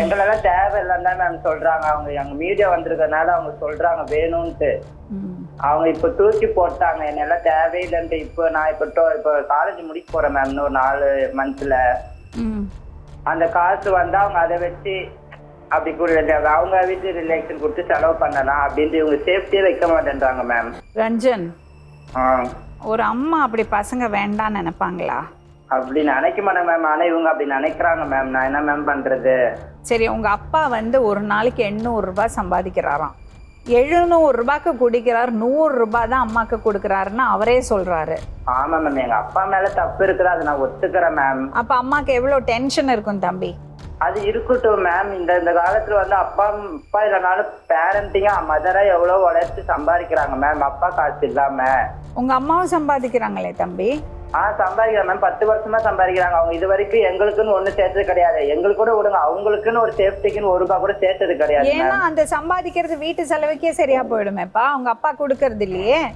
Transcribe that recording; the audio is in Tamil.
எங்களெல்லாம் தேவையில்லைன்னு தான் மேம் சொல்றாங்க. அவங்க எங்க மீடியா வந்திருக்கறனால அவங்க சொல்றாங்க வேணும்ட்டு. அவங்க இப்ப தூக்கி போட்டாங்க. என்னெல்லாம் தேவையில்லைன்ட்டு. இப்போ நான் இப்போ இப்போ காலேஜ் முடிக்க போறேன் மேம் இன்னொரு நாலு மந்த்ல. அந்த காசு வந்தா அவங்க அதை வச்சு அப்படி கூட அவங்க வீட்டு ரிலேஷன் கொடுத்து செலவு பண்ணலாம் அப்படின்ட்டு இவங்க சேஃப்டியே வைக்க மாட்டேன்றாங்க மேம் ரஞ்சன் ஒரு அம்மா அப்படி பசங்க வேண்டாம்னு நினைப்பாங்களா? அப்படி நினைக்க மாட்டேன் மேம் ஆனா இவங்க அப்படி நினைக்கிறாங்க மேம் நான் என்ன மேம் பண்றது? சரி உங்க அப்பா வந்து ஒரு நாளைக்கு எண்ணூறு ரூபாய் சம்பாதிக்கிறாராம். எழுநூறு ரூபாய்க்கு குடிக்கிறார் நூறு ரூபாய் தான் அம்மாக்கு கொடுக்குறாருன்னு அவரே சொல்றாரு. ஆமா மேம் எங்க அப்பா மேல தப்பு இருக்குது அதை நான் ஒத்துக்கிறேன் மேம் அப்ப அம்மாக்கு எவ்வளவு டென்ஷன் இருக்கும் தம்பி? அது இருக்கட்டும் மேம் இந்த இந்த காலத்துல வந்து அப்பா அப்பா இல்லைனாலும் பேரண்டிங்கா மதரா எவ்வளவு உழைச்சு சம்பாதிக்கிறாங்க மேம் அப்பா காசு இல்லாம. உங்க அம்மாவும் சம்பாதிக்கிறாங்களே தம்பி? ஆ சம்பாதிக்கிறாங்க மேம் பத்து வருஷமா சம்பாதிக்கிறாங்க. அவங்க இது வரைக்கும் எங்களுக்குன்னு ஒண்ணு சேர்த்தது கிடையாது. எங்களுக்கு கூட விடுங்க. அவங்களுக்குன்னு ஒரு சேஃப்டிக்குன்னு ஒரு ரூபாய் கூட சேர்த்தது கிடையாது ஏன்னா அந்த சம்பாதிக்கிறது வீட்டு செலவுக்கே சரியா போயிடுமேப்பா. அவங்க அப்பா கொடுக்கறது இல்லையே.